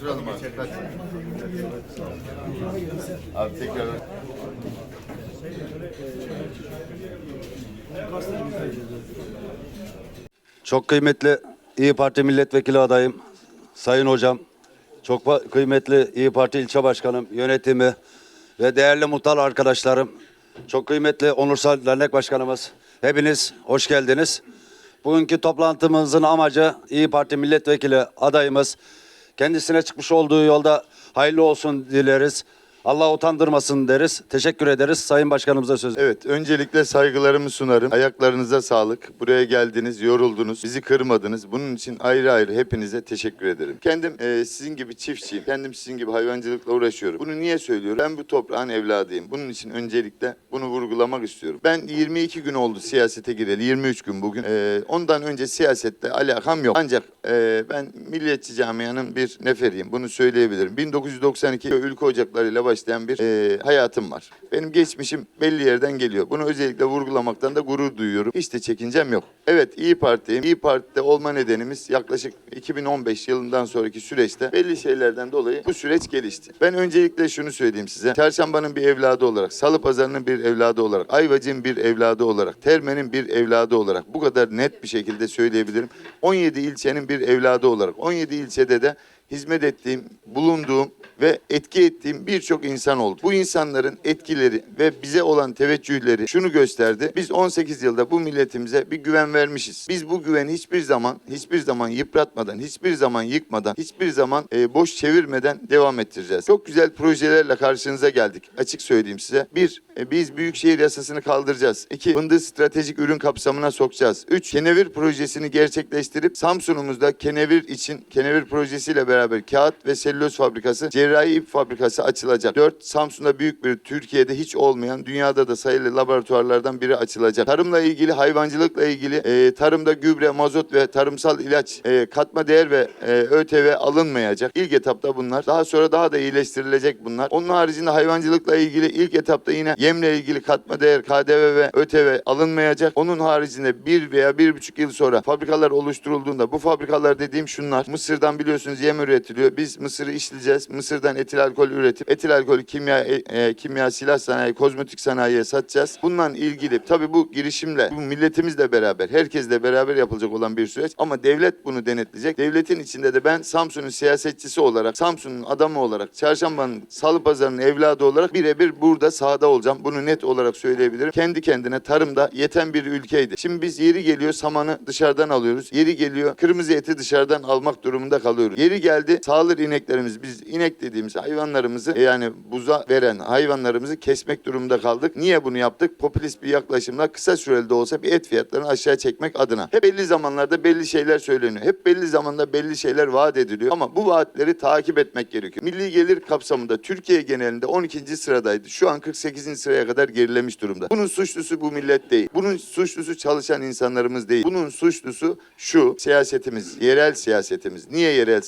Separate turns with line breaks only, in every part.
Oturalım abi. Hadi. Abi tekrar.
Çok kıymetli İyi Parti milletvekili adayım, sayın hocam, çok kıymetli İyi Parti ilçe başkanım, yönetimi ve değerli muhtar arkadaşlarım, çok kıymetli onursal dernek başkanımız, hepiniz hoş geldiniz. Bugünkü toplantımızın amacı İyi Parti milletvekili adayımız kendisine çıkmış olduğu yolda hayırlı olsun dileriz. Allah utandırmasın deriz. Teşekkür ederiz. Sayın Başkanımıza söz.
Evet, öncelikle saygılarımı sunarım. Ayaklarınıza sağlık. Buraya geldiniz, yoruldunuz, bizi kırmadınız. Bunun için ayrı ayrı hepinize teşekkür ederim. Kendim e, sizin gibi çiftçiyim. Kendim sizin gibi hayvancılıkla uğraşıyorum. Bunu niye söylüyorum? Ben bu toprağın evladıyım. Bunun için öncelikle bunu vurgulamak istiyorum. Ben 22 gün oldu siyasete gireli. 23 gün bugün. E, ondan önce siyasette alakam yok. Ancak e, ben milliyetçi camianın bir neferiyim. Bunu söyleyebilirim. 1992 ülke ocaklarıyla başlayan bir e, hayatım var. Benim geçmişim belli yerden geliyor. Bunu özellikle vurgulamaktan da gurur duyuyorum. Hiç de çekincem yok. Evet İyi Parti'yim. İyi Parti'de olma nedenimiz yaklaşık 2015 yılından sonraki süreçte belli şeylerden dolayı bu süreç gelişti. Ben öncelikle şunu söyleyeyim size. Çarşambanın bir evladı olarak, Salı Pazarı'nın bir evladı olarak, Ayvacık'ın bir evladı olarak, Terme'nin bir evladı olarak bu kadar net bir şekilde söyleyebilirim. 17 ilçenin bir evladı olarak, 17 ilçede de hizmet ettiğim, bulunduğum ve etki ettiğim birçok insan oldu. Bu insanların etkileri ve bize olan teveccühleri şunu gösterdi. Biz 18 yılda bu milletimize bir güven vermişiz. Biz bu güveni hiçbir zaman, hiçbir zaman yıpratmadan, hiçbir zaman yıkmadan, hiçbir zaman e, boş çevirmeden devam ettireceğiz. Çok güzel projelerle karşınıza geldik. Açık söyleyeyim size. Bir, e, biz Büyükşehir Yasası'nı kaldıracağız. İki, fındığı stratejik ürün kapsamına sokacağız. Üç, kenevir projesini gerçekleştirip Samsun'umuzda kenevir için kenevir projesiyle beraber kağıt ve selüloz fabrikası, cerrahi ip fabrikası açılacak. Dört, Samsun'da büyük bir Türkiye'de hiç olmayan, dünyada da sayılı laboratuvarlardan biri açılacak. Tarımla ilgili, hayvancılıkla ilgili, e, tarımda gübre, mazot ve tarımsal ilaç, e, katma değer ve e, ÖTV alınmayacak. İlk etapta bunlar. Daha sonra daha da iyileştirilecek bunlar. Onun haricinde hayvancılıkla ilgili ilk etapta yine yemle ilgili katma değer, KDV ve ÖTV alınmayacak. Onun haricinde bir veya bir buçuk yıl sonra fabrikalar oluşturulduğunda bu fabrikalar dediğim şunlar. Mısırdan biliyorsunuz yem üretiliyor. Biz mısırı işleyeceğiz. Mısırdan etil alkol üretip etil alkolü kimya, e, e, kimya, silah sanayi, kozmetik sanayiye satacağız. Bununla ilgili tabii bu girişimle, bu milletimizle beraber, herkesle beraber yapılacak olan bir süreç. Ama devlet bunu denetleyecek. Devletin içinde de ben Samsun'un siyasetçisi olarak, Samsun'un adamı olarak, Çarşamba'nın salı pazarının evladı olarak birebir burada sahada olacağım. Bunu net olarak söyleyebilirim. Kendi kendine tarımda yeten bir ülkeydi. Şimdi biz yeri geliyor samanı dışarıdan alıyoruz. Yeri geliyor kırmızı eti dışarıdan almak durumunda kalıyoruz. Yeri geldi sağılır ineklerimiz biz inek dediğimiz hayvanlarımızı e, yani buza veren hayvanlarımızı kesmek durumunda kaldık. Niye bunu yaptık? Popülist bir yaklaşımla kısa süreli de olsa bir et fiyatlarını aşağı çekmek adına. Hep belli zamanlarda belli şeyler söyleniyor. Hep belli zamanda belli şeyler vaat ediliyor. Ama bu vaatleri takip etmek gerekiyor. Milli gelir kapsamında Türkiye genelinde 12. sıradaydı. Şu an 48. sıraya kadar gerilemiş durumda. Bunun suçlusu bu millet değil. Bunun suçlusu çalışan insanlarımız değil. Bunun suçlusu şu siyasetimiz, yerel siyasetimiz. Niye yerel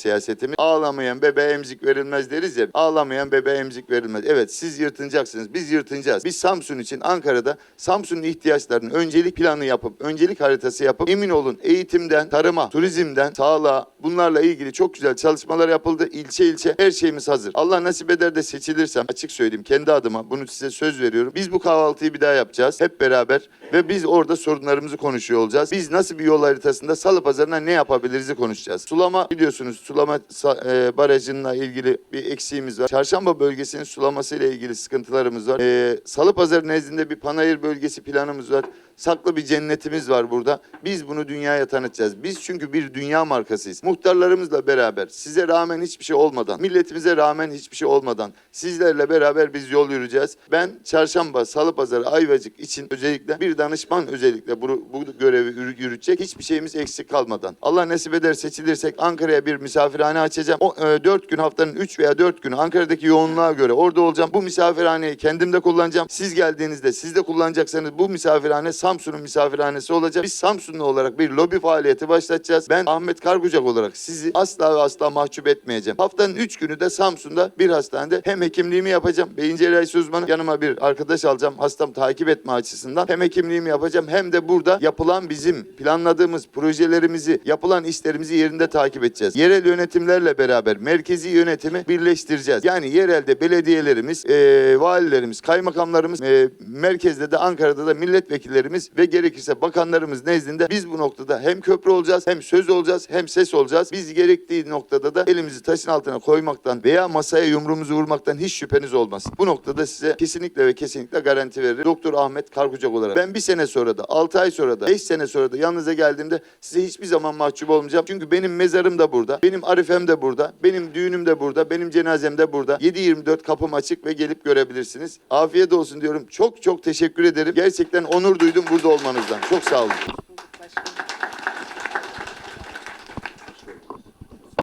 siyasetimiz? Ağlamayan bebeğe emzik verilmez deriz ya. Ağlamayan bebeğe emzik verilmez. Evet siz yırtınacaksınız. Biz yırtınacağız. Biz Samsun için Ankara'da Samsun'un ihtiyaçlarının öncelik planı yapıp, öncelik haritası yapıp emin olun eğitimden, tarıma, turizmden, sağlığa bunlarla ilgili çok güzel çalışmalar yapıldı. İlçe ilçe her şeyimiz hazır. Allah nasip eder de seçilirsem açık söyleyeyim kendi adıma bunu size söz veriyorum. Biz bu kahvaltıyı bir daha yapacağız hep beraber ve biz orada sorunlarımızı konuşuyor olacağız. Biz nasıl bir yol haritasında Salı Pazarı'na ne yapabiliriz'i konuşacağız. Sulama biliyorsunuz sulama e, barajınla ilgili bir eksiğimiz var. Çarşamba bölgesinin sulaması ile ilgili sıkıntılarımız var. E, Salı Pazarı nezdinde bir panayır bölgesi planımız var. Saklı bir cennetimiz var burada. Biz bunu dünyaya tanıtacağız. Biz çünkü bir dünya markasıyız. Muhtarlarımızla beraber size rağmen hiçbir şey olmadan, milletimize rağmen hiçbir şey olmadan sizlerle beraber biz yol yürüyeceğiz. Ben çarşamba, salı pazarı, ayvacık için özellikle bir danışman özellikle bu, bu görevi yürü- yürütecek. Hiçbir şeyimiz eksik kalmadan. Allah nasip eder seçilirsek Ankara'ya bir misafirhane açacağım. O, e, dört gün haftanın üç veya dört günü Ankara'daki yoğunluğa göre orada olacağım. Bu misafirhaneyi kendim de kullanacağım. Siz geldiğinizde siz de kullanacaksanız bu misafirhane Samsun'un misafirhanesi olacak. Biz Samsunlu olarak bir lobi faaliyeti başlatacağız. Ben Ahmet Kargucak olarak sizi asla ve asla mahcup etmeyeceğim. Haftanın 3 günü de Samsun'da bir hastanede hem hekimliğimi yapacağım. Beyin cerrahisi uzmanı yanıma bir arkadaş alacağım. Hastam takip etme açısından. Hem hekimliğimi yapacağım hem de burada yapılan bizim planladığımız projelerimizi, yapılan işlerimizi yerinde takip edeceğiz. Yerel yönetimlerle beraber merkezi yönetimi birleştireceğiz. Yani yerelde belediyelerimiz, eee, valilerimiz, kaymakamlarımız, eee, merkezde de Ankara'da da milletvekillerimiz ve gerekirse bakanlarımız nezdinde biz bu noktada hem köprü olacağız, hem söz olacağız, hem ses olacağız. Biz gerektiği noktada da elimizi taşın altına koymaktan veya masaya yumruğumuzu vurmaktan hiç şüpheniz olmaz. Bu noktada size kesinlikle ve kesinlikle garanti veririm. Doktor Ahmet Karkucak olarak ben bir sene sonra da, 6 ay sonra da, 5 sene sonra da yanınıza geldiğimde size hiçbir zaman mahcup olmayacağım. Çünkü benim mezarım da burada, benim arifem de burada, benim düğünüm de burada, benim cenazem de burada. 7-24 kapım açık ve gelip görebilirsiniz. Afiyet olsun diyorum. Çok çok teşekkür ederim. Gerçekten onur duydum burada olmanızdan. Çok sağ olun.